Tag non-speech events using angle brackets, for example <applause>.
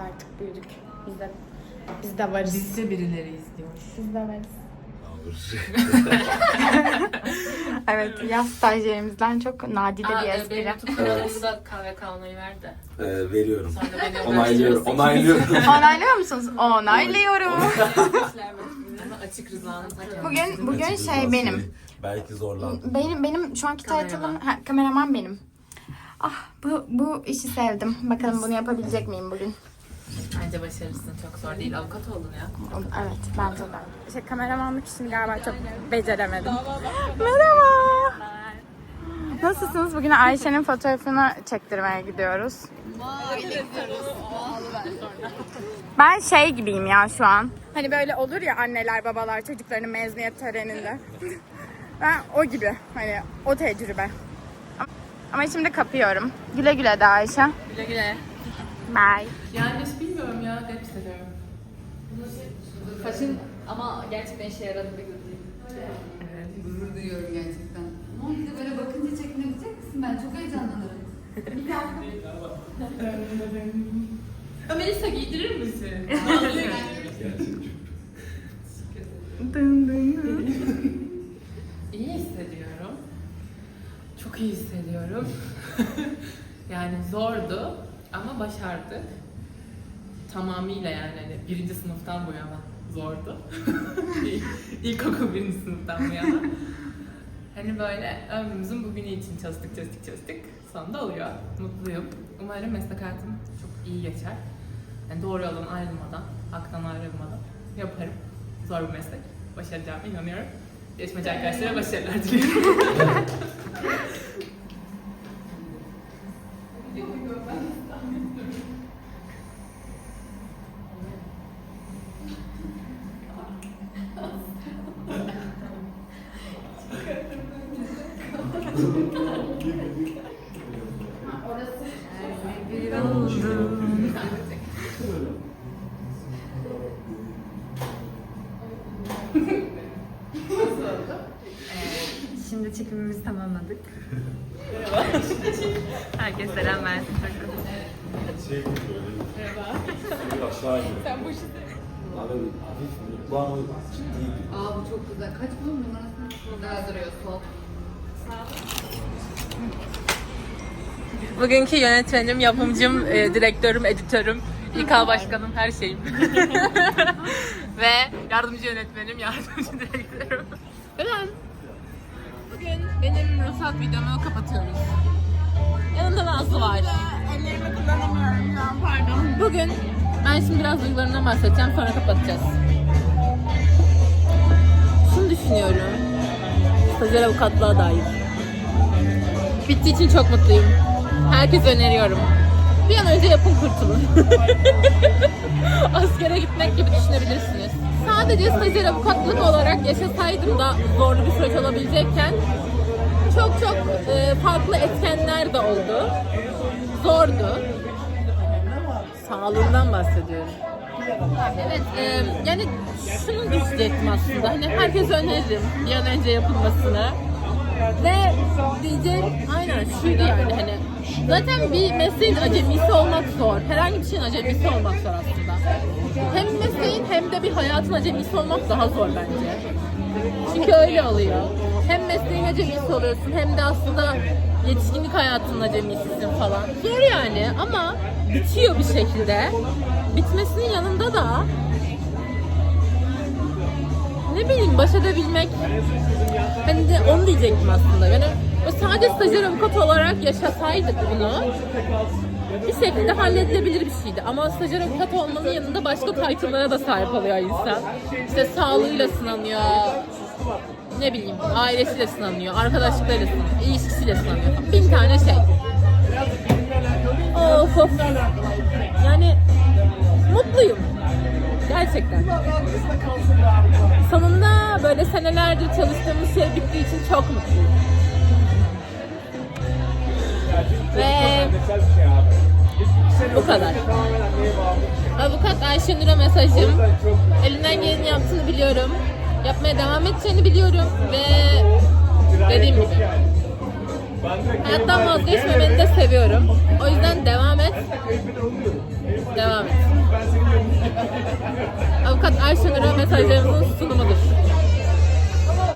artık büyüdük. Biz de biz de varız. Biz de birileri izliyor. Biz de varız. <laughs> Evet, yaz stajyerimizden çok nadide bir Aa, e, espri. benim YouTube kanalımda kahve kalmayı ver de. Ee, veriyorum. Sonra beni Onaylıyorum. Onaylıyorum. <laughs> Onaylıyor musunuz? Onaylıyorum. Açık rızanın. Bugün bugün Açık şey benim. Belki zorlandım. Benim benim şu anki Kameraman. title'ım ha, kameraman benim. Ah bu bu işi sevdim. Bakalım bunu yapabilecek miyim bugün? Bence başarırsın. Çok zor değil. Avukat oldun ya. Evet bence de. Şey, kameramanlık işini galiba çok beceremedim. Merhaba. Nasılsınız? Bugün Ayşe'nin fotoğrafını çektirmeye gidiyoruz. Ben şey gibiyim ya şu an. Hani böyle olur ya anneler babalar çocuklarının mezuniyet töreninde. <laughs> ben o gibi. Hani o tecrübe. Ama şimdi kapıyorum. Güle güle de Ayşe. Güle güle. Bye. Yani bilmiyorum ya. Garip hissediyorum. Saçın ama gerçekten işe yaradı bir gün. Gurur duyuyorum gerçekten. Ama bir de böyle bakınca çekinebilecek misin? Ben çok heyecanlanırım. <laughs> Ha, Melisa giydirir misin? <laughs> İyi hissediyorum. Çok iyi hissediyorum. <laughs> yani zordu ama başardık. Tamamıyla yani hani birinci sınıftan bu yana zordu. <laughs> İlkokul birinci sınıftan bu yana. Hani böyle ömrümüzün bugünü için çalıştık çalıştık çalıştık. Sonunda oluyor. Mutluyum. Umarım meslek hayatım çok iyi geçer. Yani doğru yoldan ayrılmadan, haktan ayrılmadan yaparım. Zor bir meslek. Başaracağıma inanıyorum. Yarışmacı arkadaşlara başarılar diliyorum. <laughs> Şimdi çekimimizi tamamladık. Herkes selam versin. Şey böyle. Merhaba. Aşağı iniyor. Sen bu işi Abi hafif mutlu ama ciddi. Aa bu çok güzel. Kaç bunun numarasını burada duruyor sol. Bugünkü yönetmenim, yapımcım, e, direktörüm, editörüm, İK başkanım, her şeyim. <laughs> Ve yardımcı yönetmenim, yardımcı direktörüm. Ben. Bugün benim ruhsat videomu kapatıyoruz. Yanımda Nazlı var. Ellerimi kullanamıyorum şu an pardon. Bugün ben şimdi biraz duygularımdan bahsedeceğim sonra kapatacağız. Şunu düşünüyorum. Stajyer avukatlığa dair. Bittiği için çok mutluyum. Herkese öneriyorum. Bir an önce yapın kurtulun. <laughs> Askere gitmek gibi düşünebilirsiniz. Sadece stajyer avukatlık olarak yaşasaydım da zorlu bir süreç olabilecekken çok çok e, farklı etkenler de oldu. Zordu sağlığından bahsediyorum. Evet, e, yani şunu diyecektim aslında. Hani herkese öneririm bir an önce yapılmasını. Ve diyeceğim aynen şuydu yani hani zaten bir mesleğin acemisi olmak zor. Herhangi bir şeyin acemisi olmak zor aslında. Hem mesleğin hem de bir hayatın acemisi olmak daha zor bence. Çünkü öyle oluyor. Hem mesleğin acemisi oluyorsun hem de aslında yetişkinlik hayatının acemisisin falan. Zor yani ama bitiyor bir şekilde. Bitmesinin yanında da ne bileyim baş edebilmek hani de onu diyecektim aslında. Yani sadece stajyer avukat olarak yaşasaydık bunu bir şekilde halledilebilir bir şeydi. Ama stajyer avukat olmanın yanında başka title'lara da sahip oluyor insan. İşte sağlığıyla sınanıyor, ne bileyim ailesiyle sınanıyor, arkadaşlıklarıyla sınanıyor, ilişkisiyle sınanıyor. Bin tane şey. Of of. Yani mutluyum. Gerçekten. Sonunda böyle senelerdir çalıştığımız şey bittiği için çok mutluyum. Ve bu kadar. Avukat Ayşenur'a mesajım. Elinden geleni yaptığını biliyorum. Yapmaya devam edeceğini biliyorum ve dediğim gibi hayattan vazgeçmemeni de seviyorum. O yüzden Ayşenur'a mesajlarımızın.